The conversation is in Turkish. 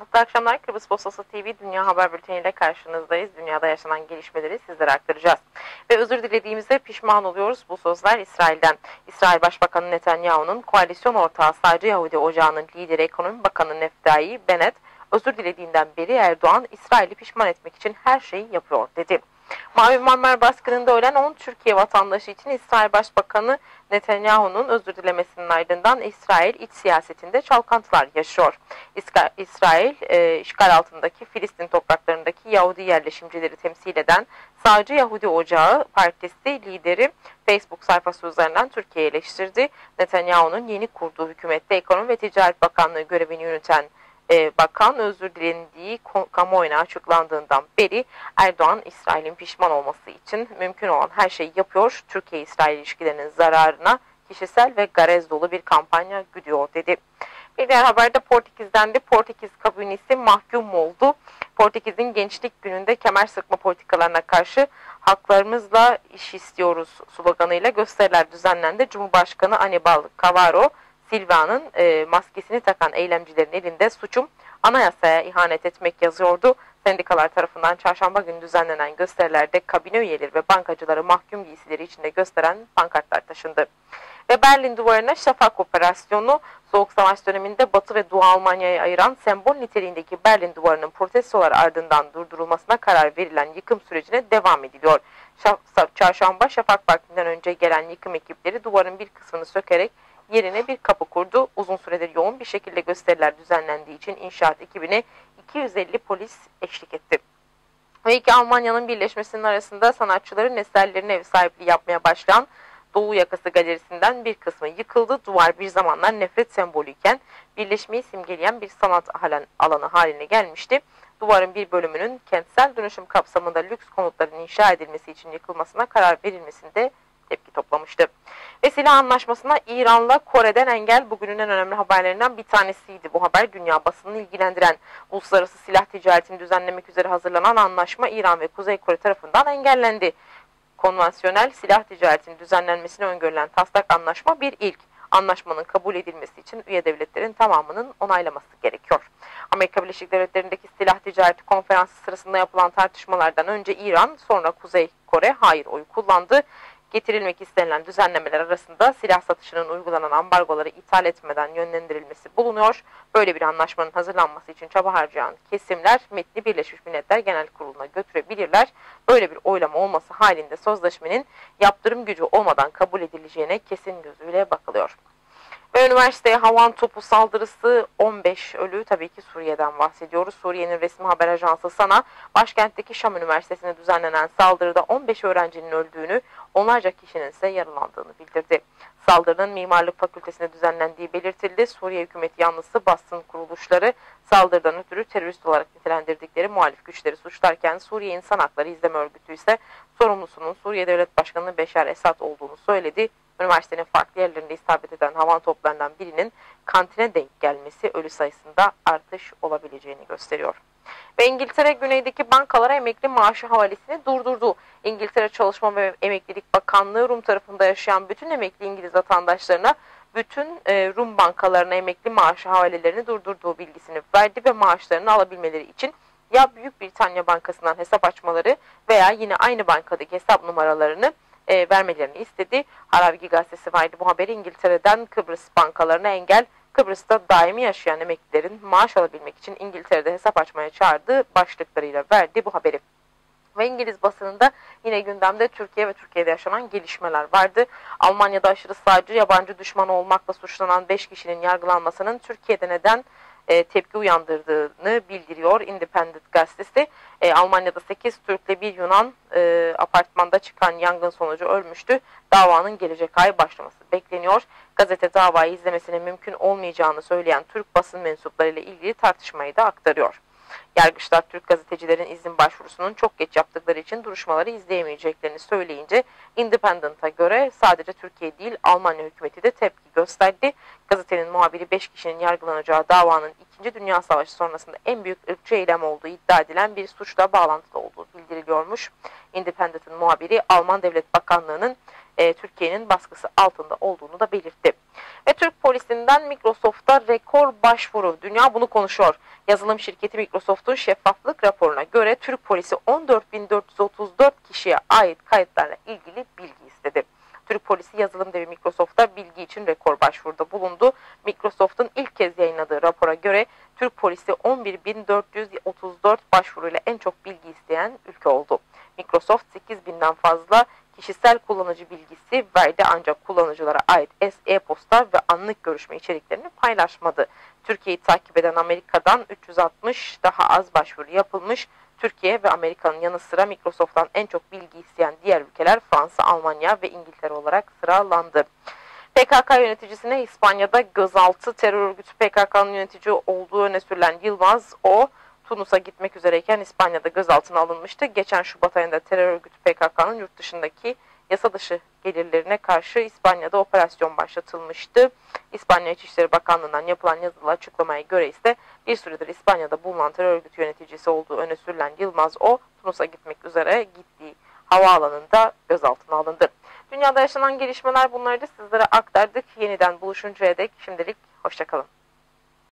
Mutlu akşamlar. Kıbrıs Postası TV Dünya Haber Bülteni ile karşınızdayız. Dünyada yaşanan gelişmeleri sizlere aktaracağız. Ve özür dilediğimizde pişman oluyoruz. Bu sözler İsrail'den. İsrail Başbakanı Netanyahu'nun koalisyon ortağı sadece Yahudi Ocağı'nın lideri Ekonomi Bakanı Neftali Bennett özür dilediğinden beri Erdoğan İsrail'i pişman etmek için her şeyi yapıyor dedi. Mavi Marmara baskınında ölen 10 Türkiye vatandaşı için İsrail Başbakanı Netanyahu'nun özür dilemesinin ardından İsrail iç siyasetinde çalkantılar yaşıyor. İsrail e, işgal altındaki Filistin topraklarındaki Yahudi yerleşimcileri temsil eden Sağcı Yahudi Ocağı Partisi lideri Facebook sayfası üzerinden Türkiye'yi eleştirdi. Netanyahu'nun yeni kurduğu hükümette Ekonomi ve Ticaret Bakanlığı görevini yürüten e, bakan özür dilendiği kamuoyuna açıklandığından beri Erdoğan İsrail'in pişman olması için mümkün olan her şeyi yapıyor. Türkiye-İsrail ilişkilerinin zararına kişisel ve garez dolu bir kampanya güdüyor dedi. Bir diğer haberde Portekiz'den de Portekiz kabinesi mahkum oldu. Portekiz'in gençlik gününde kemer sıkma politikalarına karşı haklarımızla iş istiyoruz sloganıyla gösteriler düzenlendi. Cumhurbaşkanı Anibal Cavaro Silva'nın e, maskesini takan eylemcilerin elinde suçum anayasaya ihanet etmek yazıyordu. Sendikalar tarafından çarşamba günü düzenlenen gösterilerde kabine üyeleri ve bankacıları mahkum giysileri içinde gösteren pankartlar taşındı. Ve Berlin duvarına şafak operasyonu Soğuk Savaş döneminde Batı ve Doğu Almanya'yı ayıran sembol niteliğindeki Berlin duvarının protestolar ardından durdurulmasına karar verilen yıkım sürecine devam ediliyor. Çarşamba şafak vaktinden önce gelen yıkım ekipleri duvarın bir kısmını sökerek yerine bir kapı kurdu. Uzun süredir yoğun bir şekilde gösteriler düzenlendiği için inşaat ekibine 250 polis eşlik etti. Ve iki Almanya'nın birleşmesinin arasında sanatçıların eserlerine ev sahipliği yapmaya başlayan Doğu Yakası Galerisi'nden bir kısmı yıkıldı. Duvar bir zamanlar nefret sembolüyken birleşmeyi simgeleyen bir sanat alanı haline gelmişti. Duvarın bir bölümünün kentsel dönüşüm kapsamında lüks konutların inşa edilmesi için yıkılmasına karar verilmesinde tepki toplamıştı. Ve silah anlaşmasına İran'la Kore'den engel bugünün en önemli haberlerinden bir tanesiydi. Bu haber dünya basınını ilgilendiren uluslararası silah ticaretini düzenlemek üzere hazırlanan anlaşma İran ve Kuzey Kore tarafından engellendi. Konvansiyonel silah ticaretinin düzenlenmesini öngörülen taslak anlaşma bir ilk. Anlaşmanın kabul edilmesi için üye devletlerin tamamının onaylaması gerekiyor. Amerika Birleşik Devletleri'ndeki silah ticareti konferansı sırasında yapılan tartışmalardan önce İran, sonra Kuzey Kore hayır oyu kullandı getirilmek istenilen düzenlemeler arasında silah satışının uygulanan ambargoları ithal etmeden yönlendirilmesi bulunuyor. Böyle bir anlaşmanın hazırlanması için çaba harcayan kesimler metni Birleşmiş Milletler Genel Kurulu'na götürebilirler. Böyle bir oylama olması halinde sözleşmenin yaptırım gücü olmadan kabul edileceğine kesin gözüyle bakılıyor. Ve üniversiteye havan topu saldırısı 15 ölü tabii ki Suriye'den bahsediyoruz. Suriye'nin resmi haber ajansı SANA başkentteki Şam Üniversitesi'ne düzenlenen saldırıda 15 öğrencinin öldüğünü, onlarca kişinin ise yaralandığını bildirdi. Saldırının mimarlık fakültesine düzenlendiği belirtildi. Suriye hükümeti yanlısı basın kuruluşları saldırıdan ötürü terörist olarak nitelendirdikleri muhalif güçleri suçlarken Suriye İnsan Hakları İzleme Örgütü ise sorumlusunun Suriye Devlet Başkanı Beşar Esad olduğunu söyledi. Üniversitenin farklı yerlerinde isabet eden havan toplarından birinin kantine denk gelmesi ölü sayısında artış olabileceğini gösteriyor. Ve İngiltere güneydeki bankalara emekli maaşı havalesini durdurdu. İngiltere Çalışma ve Emeklilik Bakanlığı Rum tarafında yaşayan bütün emekli İngiliz vatandaşlarına bütün e, Rum bankalarına emekli maaşı havalelerini durdurduğu bilgisini verdi ve maaşlarını alabilmeleri için ya Büyük Britanya Bankası'ndan hesap açmaları veya yine aynı bankadaki hesap numaralarını e, vermelerini istedi. Haravgi gazetesi verdi bu haberi İngiltere'den Kıbrıs bankalarına engel Kıbrıs'ta daimi yaşayan emeklilerin maaş alabilmek için İngiltere'de hesap açmaya çağırdığı başlıklarıyla verdi bu haberi. Ve İngiliz basınında yine gündemde Türkiye ve Türkiye'de yaşanan gelişmeler vardı. Almanya'da aşırı sağcı yabancı düşmanı olmakla suçlanan 5 kişinin yargılanmasının Türkiye'de neden e, tepki uyandırdığını bildiriyor Independent gazetesi. E, Almanya'da 8 Türk'le bir Yunan e, apartmanda çıkan yangın sonucu ölmüştü. Davanın gelecek ay başlaması bekleniyor. Gazete davayı izlemesinin mümkün olmayacağını söyleyen Türk basın mensuplarıyla ilgili tartışmayı da aktarıyor. Yargıçlar Türk gazetecilerin izin başvurusunun çok geç yaptıkları için duruşmaları izleyemeyeceklerini söyleyince Independent'a göre sadece Türkiye değil Almanya hükümeti de tepki gösterdi. Gazetenin muhabiri 5 kişinin yargılanacağı davanın 2. Dünya Savaşı sonrasında en büyük ırkçı eylem olduğu iddia edilen bir suçla bağlantılı olduğu bildiriliyormuş. Independent'ın muhabiri Alman Devlet Bakanlığı'nın e, Türkiye'nin baskısı altında olduğunu da belirtti. Ve Türk polisinden Microsoft'a rekor başvuru. Dünya bunu konuşuyor. Yazılım şirketi Microsoft'un şeffaflık raporuna göre Türk polisi 14.434 kişiye ait kayıtlarla ilgili bilgi istedi. Türk polisi yazılım için rekor başvuruda bulundu. Microsoft'un ilk kez yayınladığı rapora göre Türk polisi 11.434 başvuruyla en çok bilgi isteyen ülke oldu. Microsoft 8.000'den fazla kişisel kullanıcı bilgisi verdi ancak kullanıcılara ait e-posta ve anlık görüşme içeriklerini paylaşmadı. Türkiye'yi takip eden Amerika'dan 360 daha az başvuru yapılmış. Türkiye ve Amerika'nın yanı sıra Microsoft'tan en çok bilgi isteyen diğer ülkeler Fransa, Almanya ve İngiltere olarak sıralandı. PKK yöneticisine İspanya'da gözaltı terör örgütü PKK'nın yönetici olduğu öne sürülen Yılmaz O, Tunus'a gitmek üzereyken İspanya'da gözaltına alınmıştı. Geçen Şubat ayında terör örgütü PKK'nın yurt dışındaki yasa dışı gelirlerine karşı İspanya'da operasyon başlatılmıştı. İspanya İçişleri Bakanlığı'ndan yapılan yazılı açıklamaya göre ise bir süredir İspanya'da bulunan terör örgütü yöneticisi olduğu öne sürülen Yılmaz O, Tunus'a gitmek üzere gittiği havaalanında gözaltına alındı. Dünyada yaşanan gelişmeler bunları da sizlere aktardık. Yeniden buluşuncaya dek şimdilik hoşçakalın.